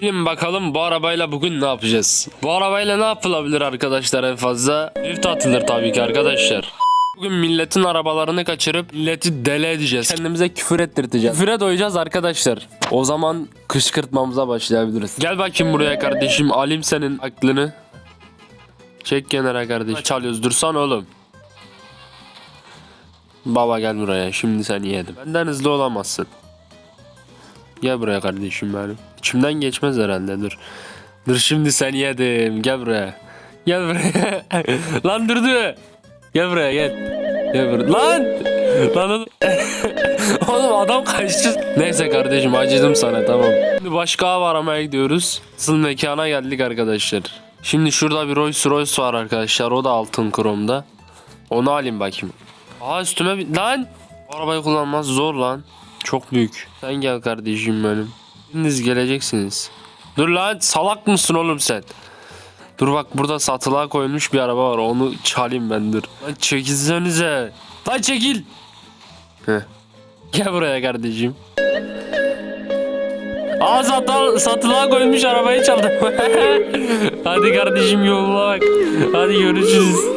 Bilin bakalım bu arabayla bugün ne yapacağız? Bu arabayla ne yapılabilir arkadaşlar en fazla? Drift atılır tabii ki arkadaşlar. Bugün milletin arabalarını kaçırıp milleti deli edeceğiz. Kendimize küfür ettirteceğiz. Küfüre doyacağız arkadaşlar. O zaman kışkırtmamıza başlayabiliriz. Gel bakayım buraya kardeşim. Alayım senin aklını. Çek kenara kardeşim. Çalıyoruz dursan oğlum. Baba gel buraya. Şimdi seni yedim. Benden hızlı olamazsın. Gel buraya kardeşim benim. İçimden geçmez herhalde dur. Dur şimdi seni yedim. Gel buraya. Gel buraya. Lan durdu. Gel buraya gel. Gel buraya. Lan. Lan oğlum. oğlum adam kaçtı. Neyse kardeşim acıdım sana tamam. Şimdi başka av aramaya gidiyoruz. Asıl mekana geldik arkadaşlar. Şimdi şurada bir Rolls Royce var arkadaşlar. O da altın kromda. Onu alayım bakayım. Aa üstüme bir... Lan! Arabayı kullanmaz zor lan. Çok büyük. Sen gel kardeşim benim. Biriniz geleceksiniz. Dur lan salak mısın oğlum sen? Dur bak burada satılığa koyulmuş bir araba var. Onu çalayım ben dur. Lan çekilsenize. Lan çekil. Heh. Gel buraya kardeşim. Aa satıl satılığa koymuş arabayı çaldım. Hadi kardeşim yoluna bak. Hadi görüşürüz.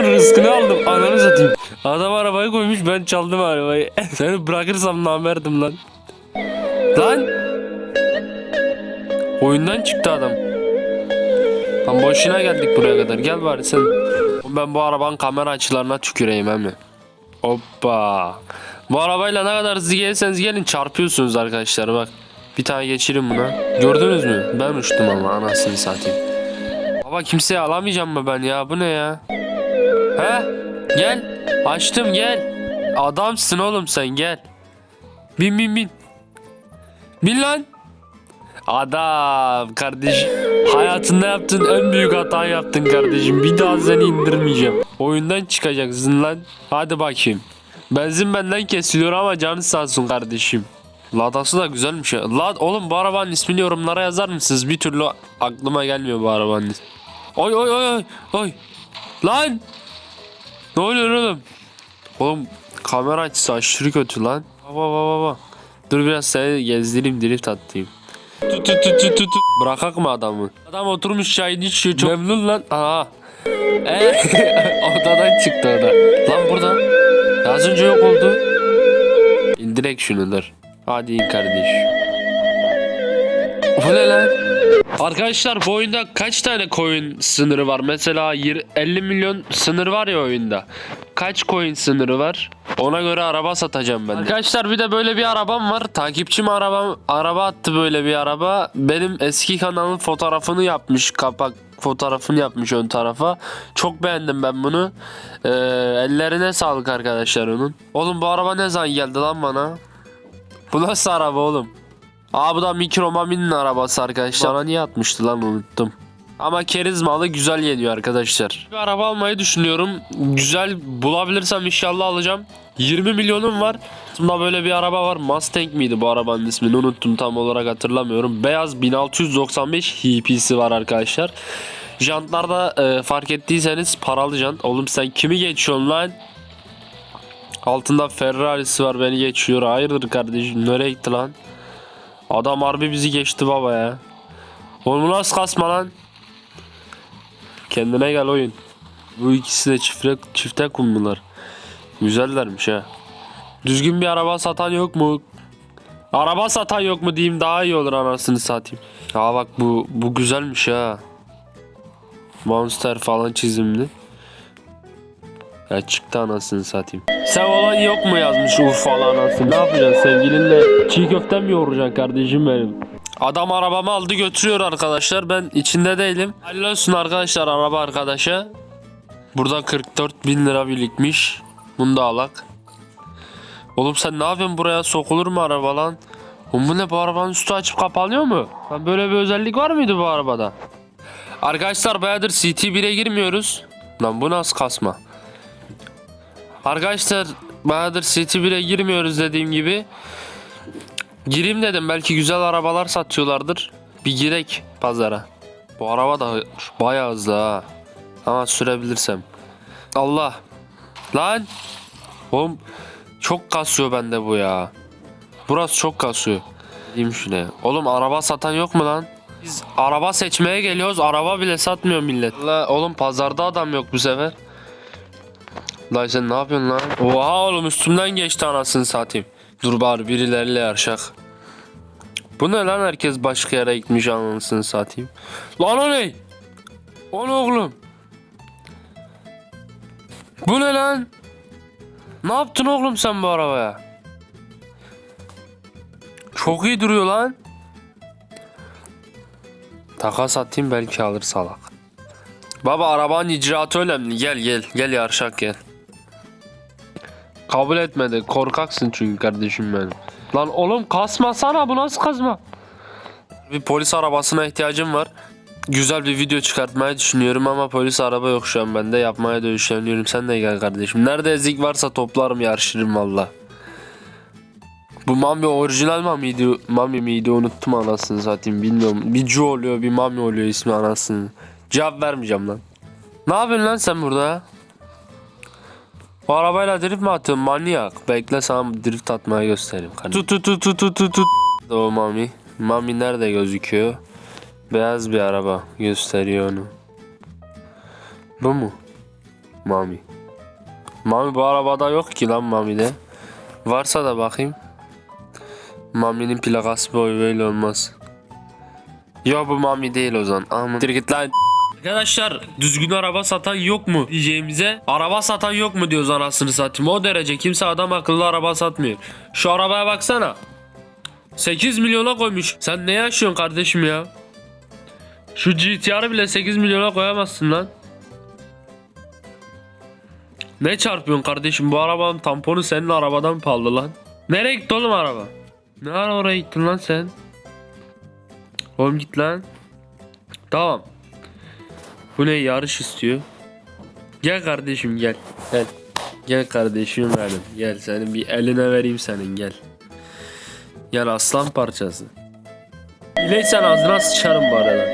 Adamın rızkını aldım. Ananı satayım. Adam arabayı koymuş ben çaldım arabayı. Seni bırakırsam namerdim lan. Lan. Oyundan çıktı adam. Lan boşuna geldik buraya kadar. Gel bari sen. Ben bu arabanın kamera açılarına tüküreyim mi? Hoppa. Bu arabayla ne kadar hızlı gelirseniz gelin çarpıyorsunuz arkadaşlar bak. Bir tane geçirin buna. Gördünüz mü? Ben uçtum ama anasını satayım. Baba kimseye alamayacağım mı ben ya? Bu ne ya? He? Gel. Açtım gel. Adamsın oğlum sen gel. Bin bin bin. Bin lan. Adam kardeş. Hayatında yaptığın en büyük hata yaptın kardeşim. Bir daha seni indirmeyeceğim. Oyundan çıkacaksın lan. Hadi bakayım. Benzin benden kesiliyor ama canı sağ olsun kardeşim. Ladası da güzelmiş ya. Lad oğlum bu arabanın ismini yorumlara yazar mısınız? Bir türlü aklıma gelmiyor bu arabanın oy oy oy oy. Lan! Ne oluyor oğlum? Oğlum kamera açısı aşırı kötü lan. Baba baba baba. Dur biraz seni gezdireyim drift atayım. Tut tut tut tut tut. Bırakak mı adamı? Adam oturmuş çayını içiyor çok memnun lan. Aha. Ee, odadan çıktı o da. Lan burada. Az önce yok oldu. İndirek şunu dur. Hadi in kardeş. Bu ne lan? Arkadaşlar bu oyunda kaç tane coin sınırı var? Mesela yir- 50 milyon sınır var ya oyunda. Kaç coin sınırı var? Ona göre araba satacağım ben. de. Arkadaşlar bir de böyle bir arabam var. Takipçim arabam araba attı böyle bir araba. Benim eski kanalın fotoğrafını yapmış. Kapak fotoğrafını yapmış ön tarafa. Çok beğendim ben bunu. Ee, ellerine sağlık arkadaşlar onun. Oğlum bu araba ne zaman geldi lan bana? Bu nasıl araba oğlum? Aa bu da Mikro Mami'nin arabası arkadaşlar. Bana niye atmıştı lan unuttum. Ama kerizmalı güzel geliyor arkadaşlar. Bir araba almayı düşünüyorum. Güzel bulabilirsem inşallah alacağım. 20 milyonum var. Bunda böyle bir araba var. Mustang miydi bu arabanın ismini unuttum tam olarak hatırlamıyorum. Beyaz 1695 HP'si var arkadaşlar. Jantlarda e, fark ettiyseniz paralı jant. Oğlum sen kimi geçiyorsun lan? Altında Ferrari'si var beni geçiyor. Hayırdır kardeşim nereye gitti lan? Adam harbi bizi geçti baba ya. Oğlum nasıl kasma lan? Kendine gel oyun. Bu ikisi de çifte, çifte kumlular. Güzellermiş ha. Düzgün bir araba satan yok mu? Araba satan yok mu diyeyim daha iyi olur anasını satayım. Aa bak bu bu güzelmiş ha. Monster falan çizimli. Ya çıktı anasını satayım. Sen olan yok mu yazmış Urfalı anasını? Ne yapacaksın sevgilinle? Çiğ köfte mi yoğuracaksın kardeşim benim? Adam arabamı aldı götürüyor arkadaşlar. Ben içinde değilim. Hayırlı olsun arkadaşlar araba arkadaşa. Burada 44 bin lira birikmiş. Bunu da alak. Oğlum sen ne yapıyorsun buraya sokulur mu araba lan? Oğlum bu ne bu arabanın üstü açıp kapanıyor mu? Lan böyle bir özellik var mıydı bu arabada? Arkadaşlar bayağıdır CT1'e girmiyoruz. Lan bu nasıl kasma? Arkadaşlar bayağıdır City 1'e girmiyoruz dediğim gibi. Gireyim dedim belki güzel arabalar satıyorlardır. Bir girek pazara. Bu araba da bayağı hızlı ha. Ama sürebilirsem. Allah. Lan. Oğlum çok kasıyor bende bu ya. Burası çok kasıyor. Diyeyim şuraya. Oğlum araba satan yok mu lan? Biz araba seçmeye geliyoruz. Araba bile satmıyor millet. La oğlum pazarda adam yok bu sefer. Lan sen ne yapıyorsun lan? Oha oğlum üstümden geçti anasını satayım. Dur bari birileriyle yarışak. Bu ne lan herkes başka yere gitmiş anasını satayım. Lan o ne? O ne oğlum? Bu ne lan? Ne yaptın oğlum sen bu arabaya? Çok iyi duruyor lan. Takas atayım belki alır salak. Baba arabanın icraatı önemli. Gel gel gel yarışak gel. Kabul etmedi. Korkaksın çünkü kardeşim benim. Lan oğlum kasmasana bu nasıl kasma? Bir polis arabasına ihtiyacım var. Güzel bir video çıkartmayı düşünüyorum ama polis araba yok şu an bende. Yapmaya da düşünüyorum. Sen de gel kardeşim. Nerede ezik varsa toplarım yarışırım valla. Bu Mami orijinal Mami'ydi. Mami miydi unuttum anasını satayım bilmiyorum. Bir Joe oluyor bir Mami oluyor ismi anasını. Cevap vermeyeceğim lan. Ne yapıyorsun lan sen burada? Bu arabayla drift mi atıyorsun manyak? Bekle sana drift atmayı göstereyim. Tut tut tut tut tut tut. O Mami. Mami nerede gözüküyor? Beyaz bir araba gösteriyor onu. Bu mu? Mami. Mami bu arabada yok ki lan Mami'de. Varsa da bakayım. Mami'nin plakası böyle olmaz. Yo bu Mami değil o zaman. Aman. git lan. Arkadaşlar düzgün araba satan yok mu diyeceğimize araba satan yok mu diyoruz anasını satayım. O derece kimse adam akıllı araba satmıyor. Şu arabaya baksana. 8 milyona koymuş. Sen ne yaşıyorsun kardeşim ya? Şu GTR'ı bile 8 milyona koyamazsın lan. Ne çarpıyorsun kardeşim? Bu arabanın tamponu senin arabadan pahalı lan. Nereye gitti oğlum araba? Ne ara oraya gittin lan sen? Oğlum git lan. Tamam. Bu ne yarış istiyor? Gel kardeşim gel. Gel. Gel kardeşim benim. Gel senin bir eline vereyim senin gel. Gel aslan parçası. İleysen ağzına sıçarım bu arada.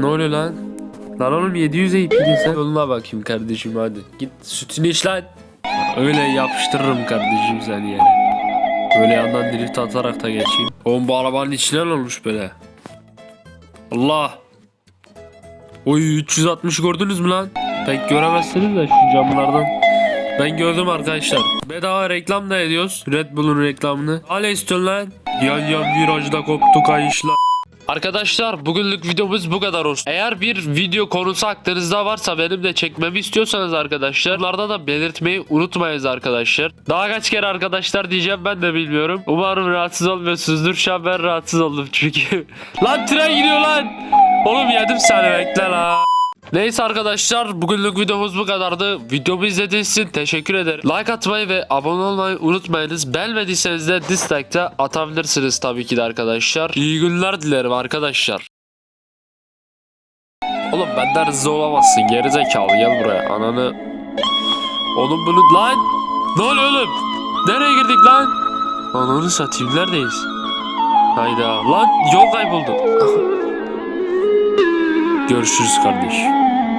Ne oluyor lan? Lan oğlum 700 AP'din sen. Yoluna bakayım kardeşim hadi. Git sütünü iç lan. Öyle yapıştırırım kardeşim seni yere. Böyle yandan drift atarak da geçeyim. Oğlum bu arabanın içine ne olmuş böyle? Allah. Oy 360 gördünüz mü lan? Pek göremezsiniz de şu camlardan. Ben gördüm arkadaşlar. Bedava reklam da ediyoruz. Red Bull'un reklamını. Hala lan. Yan yan virajda koptu kayışlar. Arkadaşlar bugünlük videomuz bu kadar olsun. Eğer bir video konusu aklınızda varsa benim de çekmemi istiyorsanız arkadaşlar bunlarda da belirtmeyi unutmayınız arkadaşlar. Daha kaç kere arkadaşlar diyeceğim ben de bilmiyorum. Umarım rahatsız olmuyorsunuzdur. Şu an ben rahatsız oldum çünkü. lan tren gidiyor lan. Oğlum yedim seni bekle la. Neyse arkadaşlar bugünlük videomuz bu kadardı. Videomu izlediğiniz için teşekkür ederim. Like atmayı ve abone olmayı unutmayınız. Beğenmediyseniz de dislike de atabilirsiniz tabii ki de arkadaşlar. İyi günler dilerim arkadaşlar. Oğlum benden hızlı olamazsın gerizekalı gel buraya ananı. Oğlum bunu lan. Ne oluyor oğlum? Nereye girdik lan? Ananı satayım neredeyiz? Hayda lan yol kayboldu. Görüşürüz kardeş.